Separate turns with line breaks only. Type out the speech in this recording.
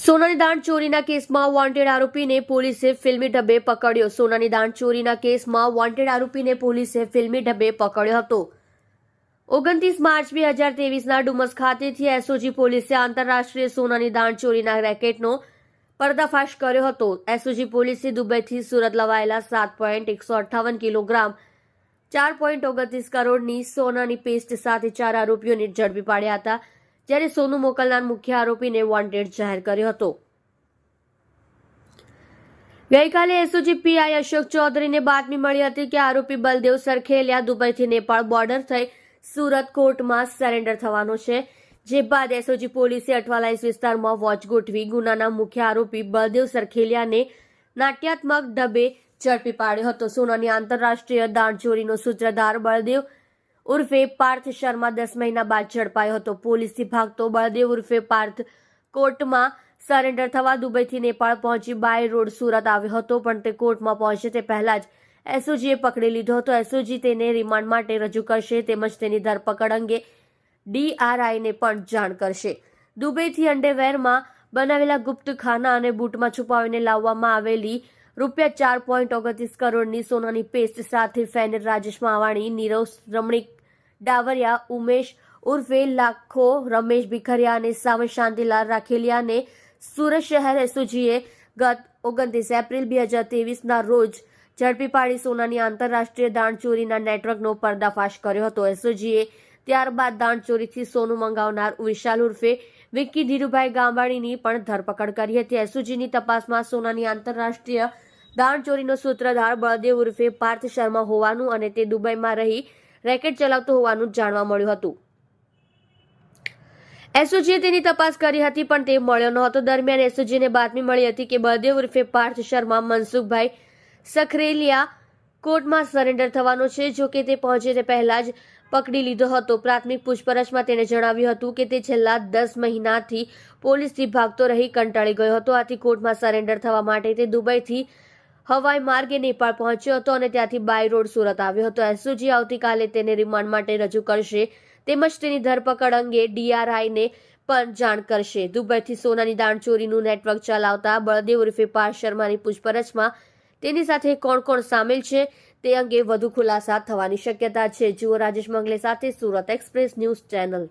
સોનાની દાણ ચોરીના કેસમાં વોન્ટેડ આરોપીને પોલીસે ફિલ્મી ઢબે પકડ્યો. સોનાની દાણ ચોરીના કેસમાં વોન્ટેડ આરોપીને પોલીસે ફિલ્મી ઢબે પકડ્યો હતો. ઓગણત્રીસ માર્ચ બે હજાર તેવીસના ડુમસ ખાતેથી એસઓજી પોલીસે આંતરરાષ્ટ્રીય સોનાની દાણ ચોરીના રેકેટનો પર્દાફાશ કર્યો હતો. એસઓજી પોલીસે દુબઈથી સુરત લવાયેલા સાત પોઈન્ટ એકસો અઠ્ઠાવન કિલોગ્રામ, ચાર પોઈન્ટ ઓગણત્રીસ કરોડની સોનાની પેસ્ટ સાથે ચાર આરોપીઓને ઝડપી પાડ્યા હતા. જ્યારે સોનું મોકલનાર મુખ્ય આરોપીને વોન્ટેડ જાહેર કર્યો હતો. ગઈકાલે એસઓજી પીઆઈ અશોક ચૌધરીને બાતમી મળી હતી કે આરોપી બલદેવ સરખેલિયા દુબઈથી નેપાળ બોર્ડર થઈ સુરત કોર્ટમાં સરેન્ડર થવાનો છે, જે બાદ એસઓજી પોલીસે અઠવાલાઈસ વિસ્તારમાં વોચ ગોઠવી ગુનાના મુખ્ય આરોપી બલદેવ સરખેલિયાને નાટ્યાત્મક ઢબે ઝડપી પાડ્યો હતો. સોનાની આંતરરાષ્ટ્રીય દાણચોરીનો સૂત્રધાર બળદેવ ઉર્ફે પાર્થ શર્મા દસ મહિના બાદ ઝડપાયો હતો. પોલીસથી ભાગતો બળદેવ ઉર્ફે પાર્થ કોર્ટમાં સરેન્ડર થવા દુબઈથી નેપાળ પહોંચી બાય રોડ સુરત આવ્યો હતો, પણ તે કોર્ટમાં પહોંચે તે પહેલા જ એસઓજીએ પકડી લીધો હતો. એસઓજી તેને રિમાન્ડ માટે રજૂ કરશે તેમજ તેની ધરપકડ અંગે ડીઆરઆઈને પણ જાણ કરશે. દુબઈથી અંડરવેરમાં બનાવેલા ગુપ્ત ખાના અને બૂટમાં છુપાવીને લાવવામાં આવેલી રૂપિયા ચાર પોઈન્ટ ઓગણત્રીસ કરોડની સોનાની પેસ્ટ સાથે ફેનર રાજેશ માવાણી, નીરવ રમણીક ડાવરિયા, ઉમેશ ઉર્ફે લાખો, રમેશ ભીખરિયા અને સાવંત શાંતિલાલ રાખેલિયાને સુરત શહેર એસઓજીએ ગત ઓગણત્રીસ એપ્રિલ બે હજાર ત્રેવીસના રોજ ઝડપી પાડી સોનાની આંતરરાષ્ટ્રીય દાણચોરીના નેટવર્કનો પર્દાફાશ કર્યો હતો. એસઓજીએ ત્યારબાદ દાણચોરીથી સોનું મંગાવનાર વિશાલ ઉર્ફે વિક્કી ધીરુભાઈ ગાંબાણીની પણ ધરપકડ કરી હતી. એસઓજીની તપાસમાં સોનાની આંતરરાષ્ટ્રીય દાણચોરીનો સૂત્રધાર બળદેવ ઉર્ફે પાર્થ શર્મા હોવાનું અને તે દુબઈમાં રહી રેકેટ ચલાવતો હોવાનું જાણવા મળ્યું હતું. એસઓજીએ તેની તપાસ કરી હતી, પણ તે મળ્યો નહોતો. દરમિયાન એસઓજીને બાતમી મળી હતી કે બળદેવ ઉર્ફે પાર્થ શર્મા મનસુખભાઈ સખરેલિયા કોર્ટમાં સરેન્ડર થવાનો છે. જો કે તે પહોંચે તે પહેલા જ પકડી લીધો હતો. પ્રાથમિક પૂછપરછમાં તેણે જણાવ્યું હતું કે તે છેલ્લા દસ મહિનાથી પોલીસથી ભાગતો રહી કંટાળી ગયો હતો. આથી કોર્ટમાં સરેન્ડર થવા માટે તે દુબઈથી હવાઈ માર્ગે નેપાળ પહોંચ્યો હતો અને ત્યાંથી બાય રોડ સુરત આવ્યો હતો. એસઓજી આવતીકાલે તેને રિમાન્ડ માટે રજૂ કરશે. તેમજ તેની ધરપકડ અંગે ડીઆરઆઈને પણ જાણ કરશે. દુબઈથી સોનાની દાણચોરીનું નેટવર્ક ચલાવતા બળદેવ ઉર્ફે પાર્થ શર્માની પૂછપરછમાં તેની સાથે કોણ કોણ સામેલ છે તે અંગે વધુ ખુલાસા થવાની શક્યતા છે. જુઓ રાજેશ મંગલે સાથે સુરત એક્સપ્રેસ ન્યૂઝ ચેનલ.